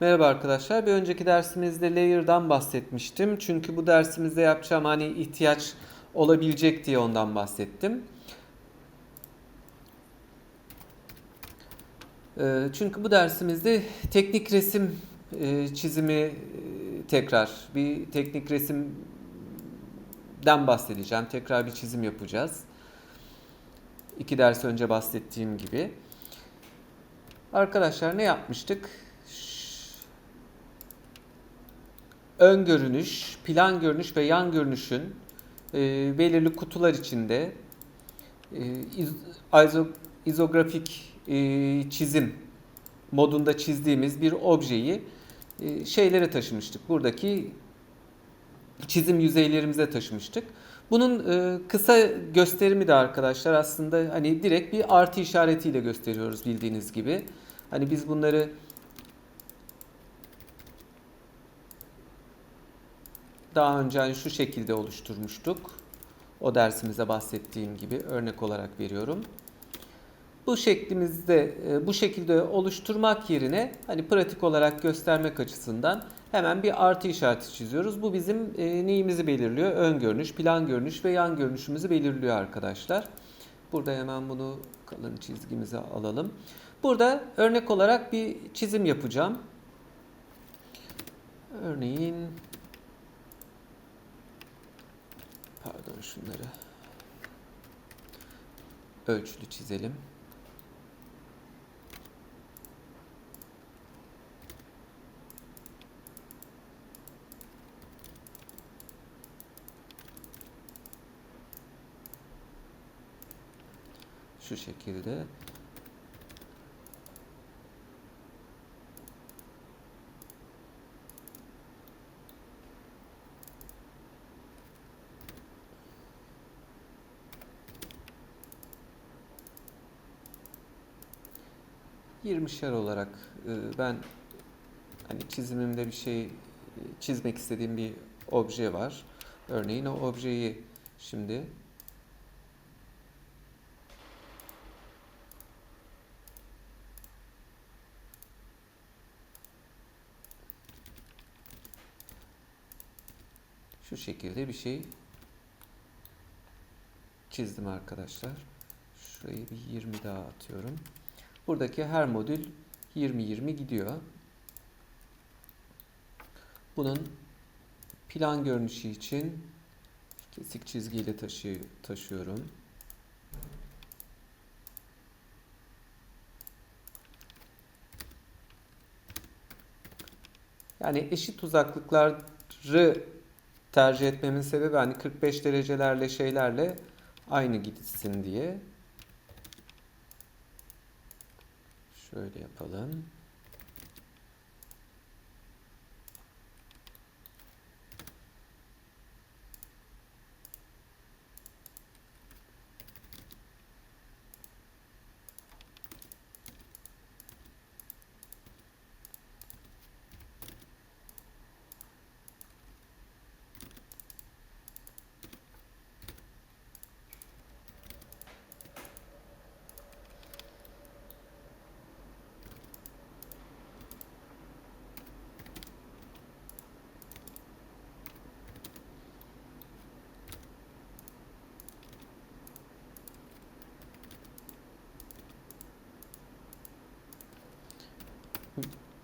Merhaba arkadaşlar. Bir önceki dersimizde layer'dan bahsetmiştim. Çünkü bu dersimizde yapacağım hani ihtiyaç olabilecek diye ondan bahsettim. Ee, Çünkü bu dersimizde teknik resim e, çizimi e, tekrar bir teknik resimden bahsedeceğim. Tekrar bir çizim yapacağız. İki ders önce bahsettiğim gibi. Arkadaşlar ne yapmıştık? Ön görünüş, plan görünüş ve yan görünüşün e, belirli kutular içinde e, iz, izo, izografik e, çizim modunda çizdiğimiz bir objeyi e, şeylere taşımıştık. Buradaki çizim yüzeylerimize taşımıştık. Bunun e, kısa gösterimi de arkadaşlar aslında hani direkt bir artı işaretiyle gösteriyoruz bildiğiniz gibi. Hani biz bunları daha önce hani şu şekilde oluşturmuştuk. O dersimize bahsettiğim gibi örnek olarak veriyorum. Bu şeklimizde e, bu şekilde oluşturmak yerine hani pratik olarak göstermek açısından hemen bir artı işareti çiziyoruz. Bu bizim e, neyimizi belirliyor? Ön görünüş, plan görünüş ve yan görünüşümüzü belirliyor arkadaşlar. Burada hemen bunu kalın çizgimize alalım. Burada örnek olarak bir çizim yapacağım. Örneğin Pardon şunları ölçülü çizelim. Şu şekilde. Yirmişer olarak e, ben hani çizimimde bir şey e, çizmek istediğim bir obje var. Örneğin o objeyi şimdi şu şekilde bir şey çizdim arkadaşlar. Şurayı bir 20 daha atıyorum. Buradaki her modül 20-20 gidiyor. Bunun plan görünüşü için kesik çizgiyle taşı taşıyorum. Yani eşit uzaklıkları tercih etmemin sebebi hani 45 derecelerle şeylerle aynı gitsin diye. Şöyle yapalım.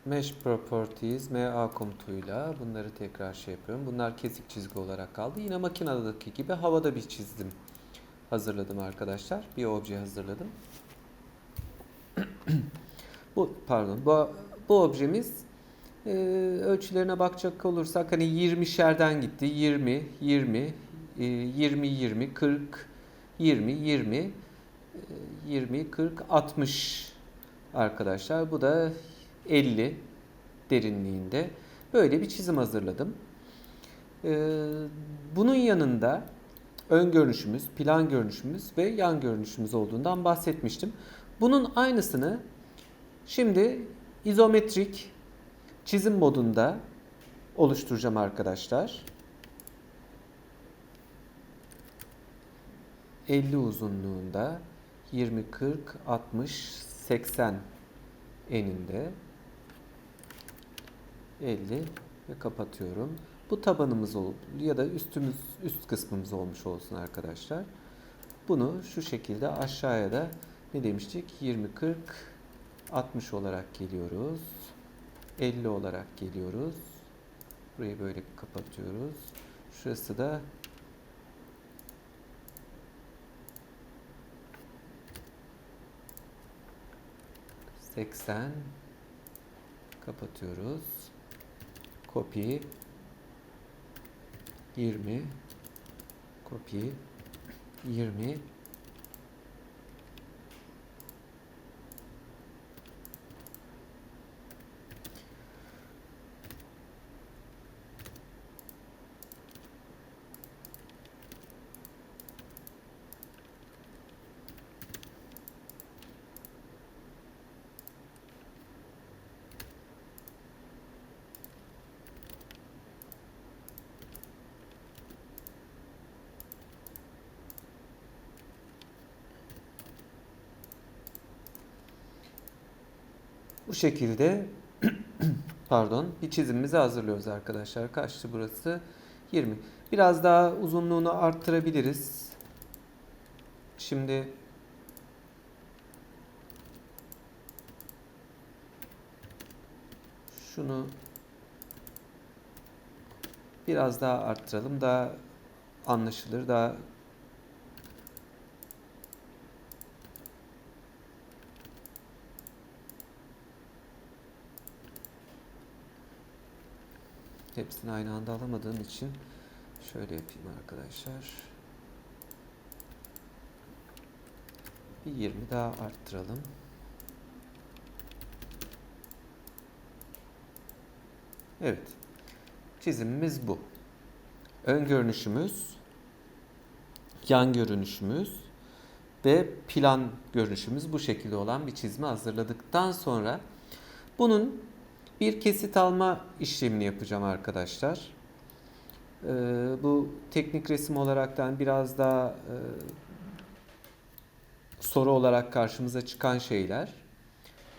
Mesh Properties MA komutuyla bunları tekrar şey yapıyorum. Bunlar kesik çizgi olarak kaldı. Yine makinedeki gibi havada bir çizdim. Hazırladım arkadaşlar. Bir obje hazırladım. bu pardon. Bu, bu objemiz e, ölçülerine bakacak olursak hani 20'şerden gitti. 20, 20, e, 20, 20, 40, 20, 20, e, 20, 40, 60 arkadaşlar. Bu da 50 derinliğinde böyle bir çizim hazırladım. Ee, bunun yanında ön görünüşümüz, plan görünüşümüz ve yan görünüşümüz olduğundan bahsetmiştim. Bunun aynısını şimdi izometrik çizim modunda oluşturacağım arkadaşlar. 50 uzunluğunda 20 40 60 80 eninde 50 ve kapatıyorum. Bu tabanımız ol ya da üstümüz üst kısmımız olmuş olsun arkadaşlar. Bunu şu şekilde aşağıya da ne demiştik? 20 40 60 olarak geliyoruz. 50 olarak geliyoruz. Burayı böyle kapatıyoruz. Şurası da seksen kapatıyoruz. Copy. 20 copy. 20 Bu şekilde pardon bir çizimimizi hazırlıyoruz arkadaşlar. Kaçtı burası? 20. Biraz daha uzunluğunu arttırabiliriz. Şimdi şunu biraz daha arttıralım. Daha anlaşılır, daha Hepsini aynı anda alamadığım için şöyle yapayım arkadaşlar. Bir 20 daha arttıralım. Evet. Çizimimiz bu. Ön görünüşümüz, yan görünüşümüz ve plan görünüşümüz bu şekilde olan bir çizimi hazırladıktan sonra bunun bir kesit alma işlemini yapacağım arkadaşlar. Ee, bu teknik resim olaraktan biraz daha e, soru olarak karşımıza çıkan şeyler.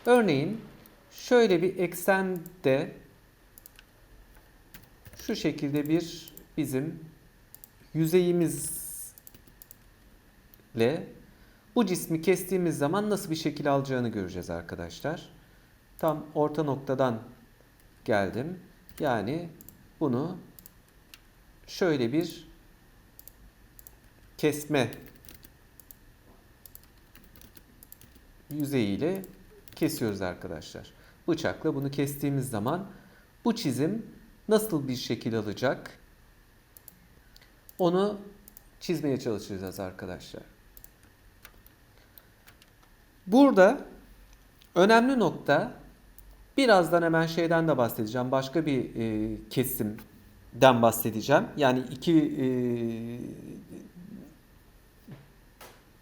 Örneğin şöyle bir eksende şu şekilde bir bizim yüzeyimizle bu cismi kestiğimiz zaman nasıl bir şekil alacağını göreceğiz arkadaşlar. Tam orta noktadan geldim. Yani bunu şöyle bir kesme yüzeyiyle kesiyoruz arkadaşlar. Bıçakla bunu kestiğimiz zaman bu çizim nasıl bir şekil alacak? Onu çizmeye çalışacağız arkadaşlar. Burada önemli nokta Birazdan hemen şeyden de bahsedeceğim. Başka bir e, kesimden bahsedeceğim. Yani iki e,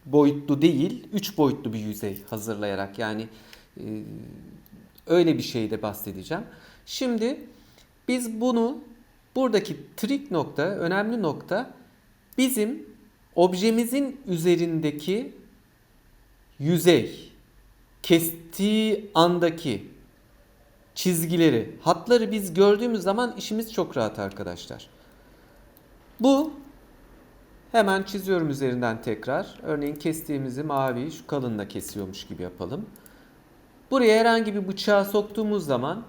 boyutlu değil, üç boyutlu bir yüzey hazırlayarak yani e, öyle bir şeyde bahsedeceğim. Şimdi biz bunu buradaki trik nokta, önemli nokta bizim objemizin üzerindeki yüzey kestiği andaki çizgileri, hatları biz gördüğümüz zaman işimiz çok rahat arkadaşlar. Bu hemen çiziyorum üzerinden tekrar. Örneğin kestiğimizi mavi şu kalınla kesiyormuş gibi yapalım. Buraya herhangi bir bıçağı soktuğumuz zaman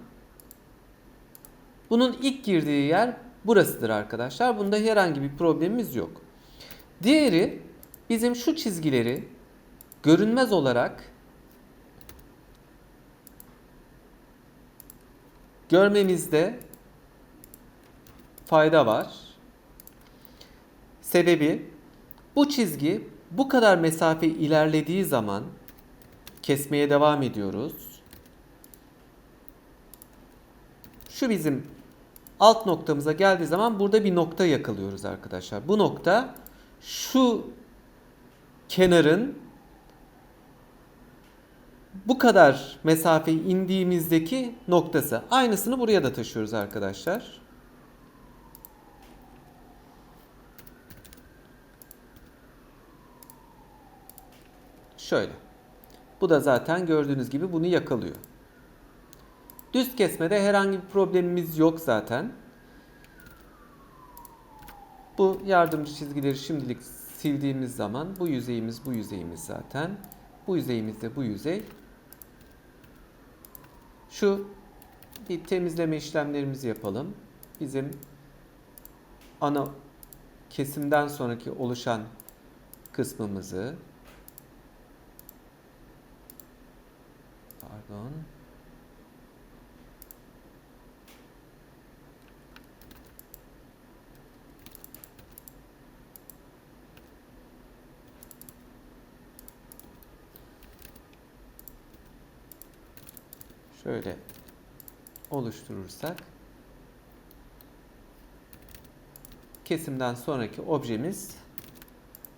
bunun ilk girdiği yer burasıdır arkadaşlar. Bunda herhangi bir problemimiz yok. Diğeri bizim şu çizgileri görünmez olarak görmemizde fayda var. Sebebi bu çizgi bu kadar mesafe ilerlediği zaman kesmeye devam ediyoruz. Şu bizim alt noktamıza geldiği zaman burada bir nokta yakalıyoruz arkadaşlar. Bu nokta şu kenarın bu kadar mesafe indiğimizdeki noktası. Aynısını buraya da taşıyoruz arkadaşlar. Şöyle. Bu da zaten gördüğünüz gibi bunu yakalıyor. Düz kesmede herhangi bir problemimiz yok zaten. Bu yardımcı çizgileri şimdilik sildiğimiz zaman bu yüzeyimiz bu yüzeyimiz zaten. Bu yüzeyimiz de bu yüzey. Şu bir temizleme işlemlerimizi yapalım. Bizim ana kesimden sonraki oluşan kısmımızı pardon şöyle oluşturursak kesimden sonraki objemiz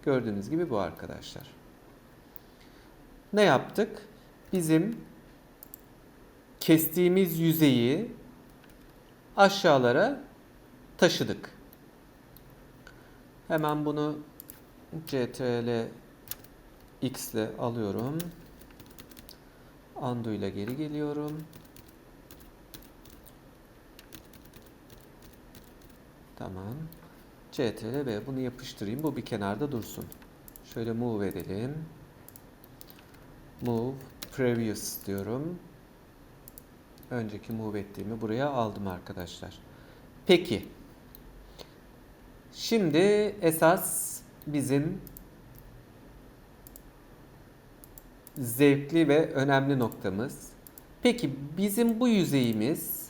gördüğünüz gibi bu arkadaşlar. Ne yaptık? Bizim kestiğimiz yüzeyi aşağılara taşıdık. Hemen bunu CTRL X ile alıyorum. Undo ile geri geliyorum. Tamam. CTRL B bunu yapıştırayım. Bu bir kenarda dursun. Şöyle move edelim. Move previous diyorum. Önceki move ettiğimi buraya aldım arkadaşlar. Peki. Şimdi esas bizim zevkli ve önemli noktamız. Peki bizim bu yüzeyimiz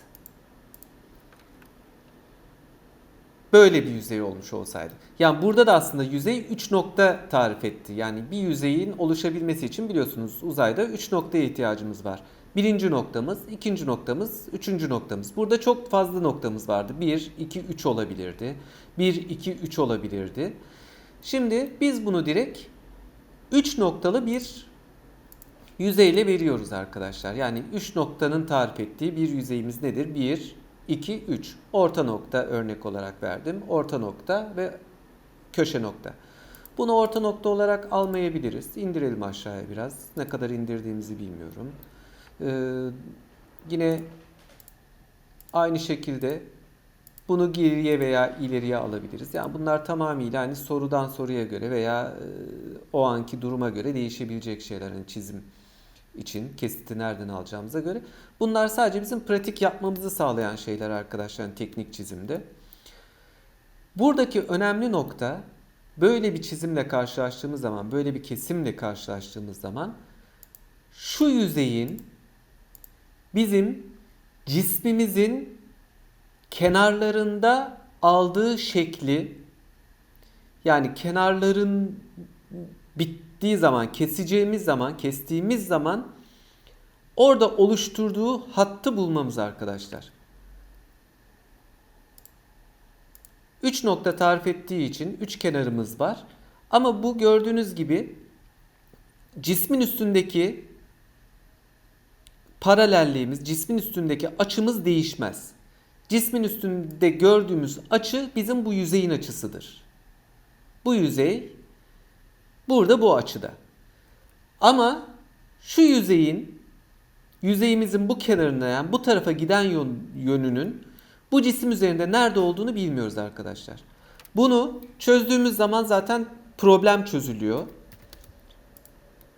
böyle bir yüzey olmuş olsaydı. Yani burada da aslında yüzey 3 nokta tarif etti. Yani bir yüzeyin oluşabilmesi için biliyorsunuz uzayda 3 noktaya ihtiyacımız var. Birinci noktamız, ikinci noktamız, üçüncü noktamız. Burada çok fazla noktamız vardı. 1, 2, 3 olabilirdi. 1, 2, 3 olabilirdi. Şimdi biz bunu direkt 3 noktalı bir yüzeyle veriyoruz arkadaşlar. Yani 3 noktanın tarif ettiği bir yüzeyimiz nedir? 1, 2, 3. Orta nokta örnek olarak verdim. Orta nokta ve köşe nokta. Bunu orta nokta olarak almayabiliriz. İndirelim aşağıya biraz. Ne kadar indirdiğimizi bilmiyorum. Ee, yine aynı şekilde bunu geriye veya ileriye alabiliriz. Yani bunlar tamamıyla hani sorudan soruya göre veya e, o anki duruma göre değişebilecek şeyler. Hani çizim için kesiti nereden alacağımıza göre. Bunlar sadece bizim pratik yapmamızı sağlayan şeyler arkadaşlar teknik çizimde. Buradaki önemli nokta böyle bir çizimle karşılaştığımız zaman, böyle bir kesimle karşılaştığımız zaman şu yüzeyin bizim cismimizin kenarlarında aldığı şekli yani kenarların bittiği zaman, keseceğimiz zaman, kestiğimiz zaman orada oluşturduğu hattı bulmamız arkadaşlar. 3 nokta tarif ettiği için 3 kenarımız var. Ama bu gördüğünüz gibi cismin üstündeki paralelliğimiz, cismin üstündeki açımız değişmez. Cismin üstünde gördüğümüz açı bizim bu yüzeyin açısıdır. Bu yüzey burada bu açıda. Ama şu yüzeyin yüzeyimizin bu kenarına yani bu tarafa giden yönünün bu cisim üzerinde nerede olduğunu bilmiyoruz arkadaşlar. Bunu çözdüğümüz zaman zaten problem çözülüyor.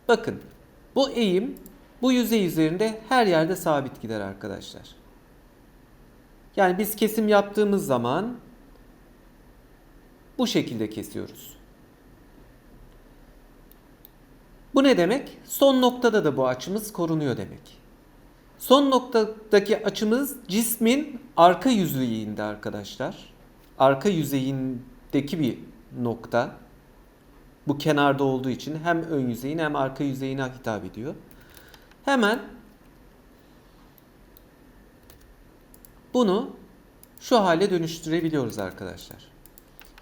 Bakın bu eğim bu yüzey üzerinde her yerde sabit gider arkadaşlar. Yani biz kesim yaptığımız zaman bu şekilde kesiyoruz. Bu ne demek? Son noktada da bu açımız korunuyor demek. Son noktadaki açımız cismin arka yüzeyinde arkadaşlar. Arka yüzeyindeki bir nokta. Bu kenarda olduğu için hem ön yüzeyin hem arka yüzeyine hitap ediyor. Hemen bunu şu hale dönüştürebiliyoruz arkadaşlar.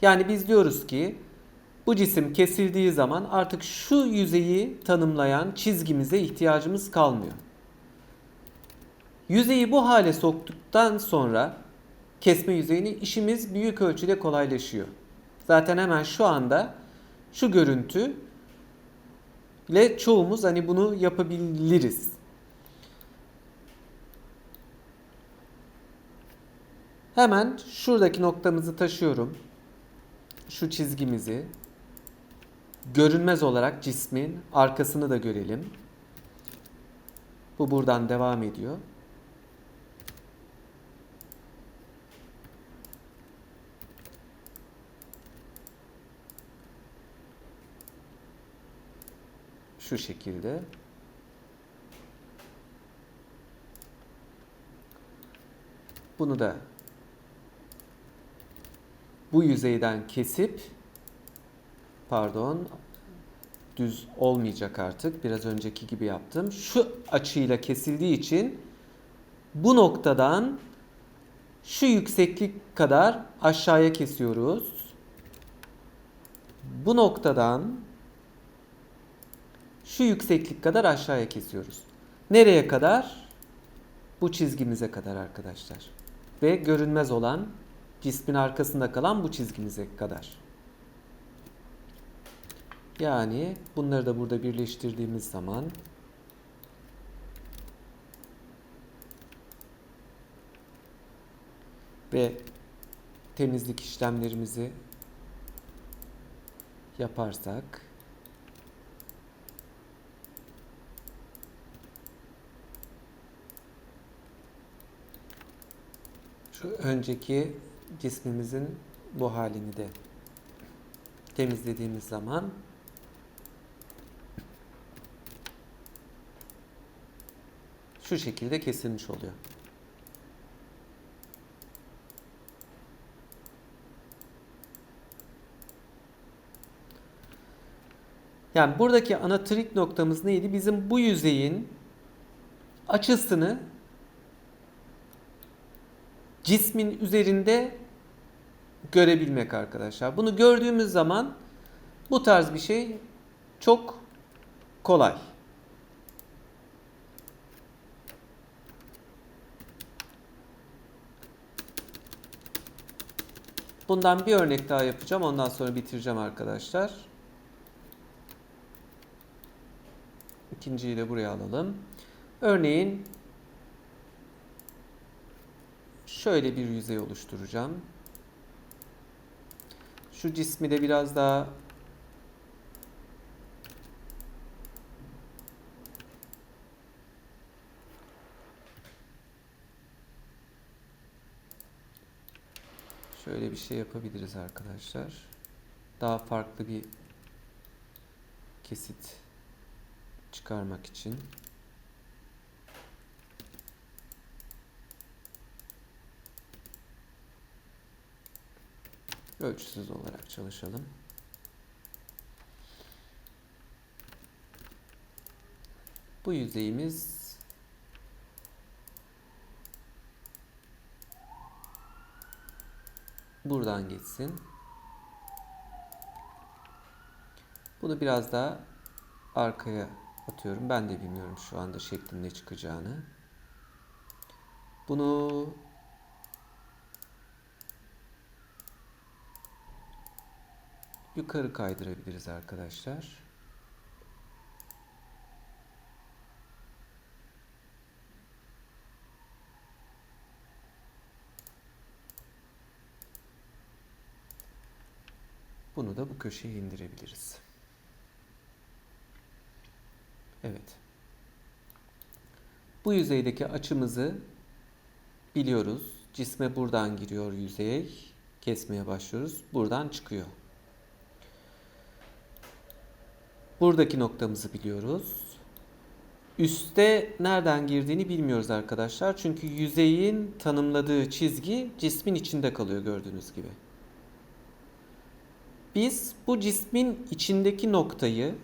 Yani biz diyoruz ki bu cisim kesildiği zaman artık şu yüzeyi tanımlayan çizgimize ihtiyacımız kalmıyor. Yüzeyi bu hale soktuktan sonra kesme yüzeyini işimiz büyük ölçüde kolaylaşıyor. Zaten hemen şu anda şu görüntü ile çoğumuz hani bunu yapabiliriz. Hemen şuradaki noktamızı taşıyorum. Şu çizgimizi. Görünmez olarak cismin arkasını da görelim. Bu buradan devam ediyor. Şu şekilde. Bunu da bu yüzeyden kesip pardon düz olmayacak artık. Biraz önceki gibi yaptım. Şu açıyla kesildiği için bu noktadan şu yükseklik kadar aşağıya kesiyoruz. Bu noktadan şu yükseklik kadar aşağıya kesiyoruz. Nereye kadar? Bu çizgimize kadar arkadaşlar. Ve görünmez olan cismin arkasında kalan bu çizgimize kadar. Yani bunları da burada birleştirdiğimiz zaman ve temizlik işlemlerimizi yaparsak şu önceki cismimizin bu halini de temizlediğimiz zaman şu şekilde kesilmiş oluyor. Yani buradaki ana trik noktamız neydi? Bizim bu yüzeyin açısını cismin üzerinde görebilmek arkadaşlar. Bunu gördüğümüz zaman bu tarz bir şey çok kolay. Bundan bir örnek daha yapacağım. Ondan sonra bitireceğim arkadaşlar. İkinciyi de buraya alalım. Örneğin şöyle bir yüzey oluşturacağım. Şu cismi de biraz daha şöyle bir şey yapabiliriz arkadaşlar. Daha farklı bir kesit çıkarmak için. Ölçüsüz olarak çalışalım. Bu yüzeyimiz buradan geçsin. Bunu biraz daha arkaya atıyorum. Ben de bilmiyorum şu anda şeklin ne çıkacağını. Bunu yukarı kaydırabiliriz arkadaşlar. Bunu da köşeye indirebiliriz. Evet. Bu yüzeydeki açımızı biliyoruz. Cisme buradan giriyor yüzey. Kesmeye başlıyoruz. Buradan çıkıyor. Buradaki noktamızı biliyoruz. Üste nereden girdiğini bilmiyoruz arkadaşlar. Çünkü yüzeyin tanımladığı çizgi cismin içinde kalıyor gördüğünüz gibi. Biz bu cismin içindeki noktayı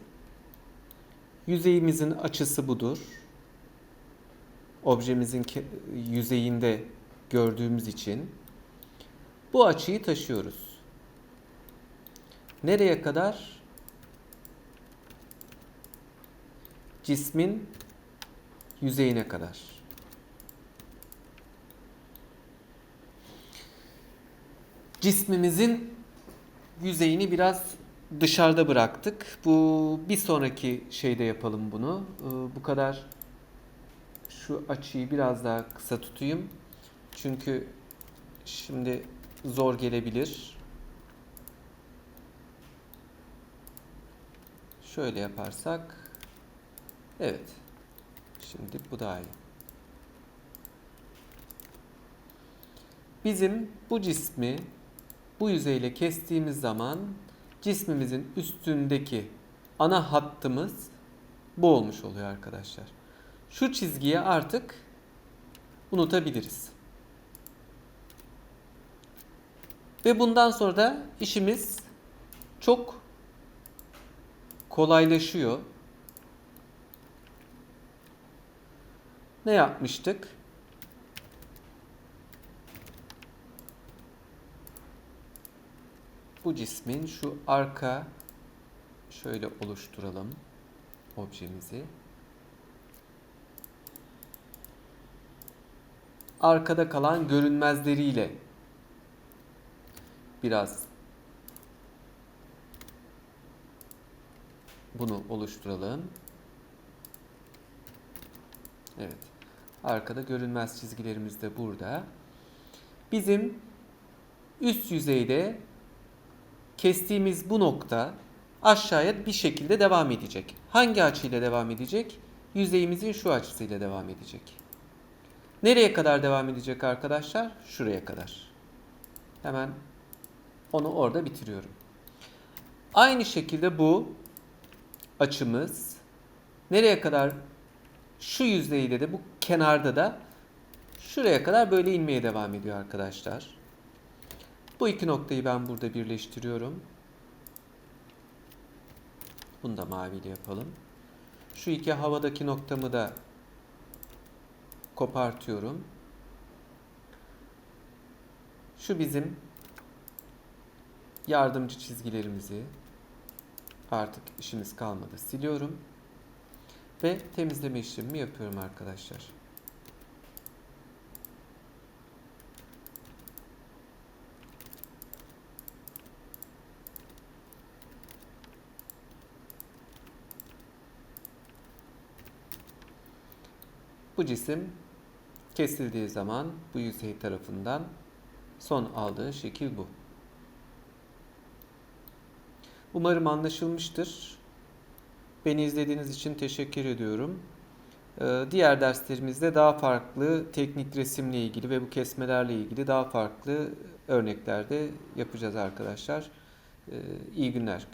yüzeyimizin açısı budur. Objemizin yüzeyinde gördüğümüz için bu açıyı taşıyoruz. Nereye kadar? Cismin yüzeyine kadar. Cismimizin yüzeyini biraz dışarıda bıraktık. Bu bir sonraki şeyde yapalım bunu. Ee, bu kadar şu açıyı biraz daha kısa tutayım. Çünkü Şimdi zor gelebilir. Şöyle yaparsak. Evet. Şimdi bu daha iyi. Bizim bu cismi bu yüzeyle kestiğimiz zaman cismimizin üstündeki ana hattımız bu olmuş oluyor arkadaşlar. Şu çizgiye artık unutabiliriz. Ve bundan sonra da işimiz çok kolaylaşıyor. Ne yapmıştık? Bu cismin şu arka şöyle oluşturalım objemizi. Arkada kalan görünmezleriyle biraz bunu oluşturalım. Evet. Arkada görünmez çizgilerimiz de burada. Bizim üst yüzeyde kestiğimiz bu nokta aşağıya bir şekilde devam edecek. Hangi açıyla devam edecek? Yüzeyimizin şu açısıyla devam edecek. Nereye kadar devam edecek arkadaşlar? Şuraya kadar. Hemen onu orada bitiriyorum. Aynı şekilde bu açımız nereye kadar şu yüzeyde de bu kenarda da şuraya kadar böyle inmeye devam ediyor arkadaşlar. Bu iki noktayı ben burada birleştiriyorum. Bunu da maviyle yapalım. Şu iki havadaki noktamı da kopartıyorum. Şu bizim yardımcı çizgilerimizi artık işimiz kalmadı. Siliyorum. Ve temizleme işlemimi yapıyorum arkadaşlar. Bu cisim kesildiği zaman bu yüzey tarafından son aldığı şekil bu. Umarım anlaşılmıştır. Beni izlediğiniz için teşekkür ediyorum. Ee, Diğer derslerimizde daha farklı teknik resimle ilgili ve bu kesmelerle ilgili daha farklı örneklerde yapacağız arkadaşlar. Ee, İyi günler.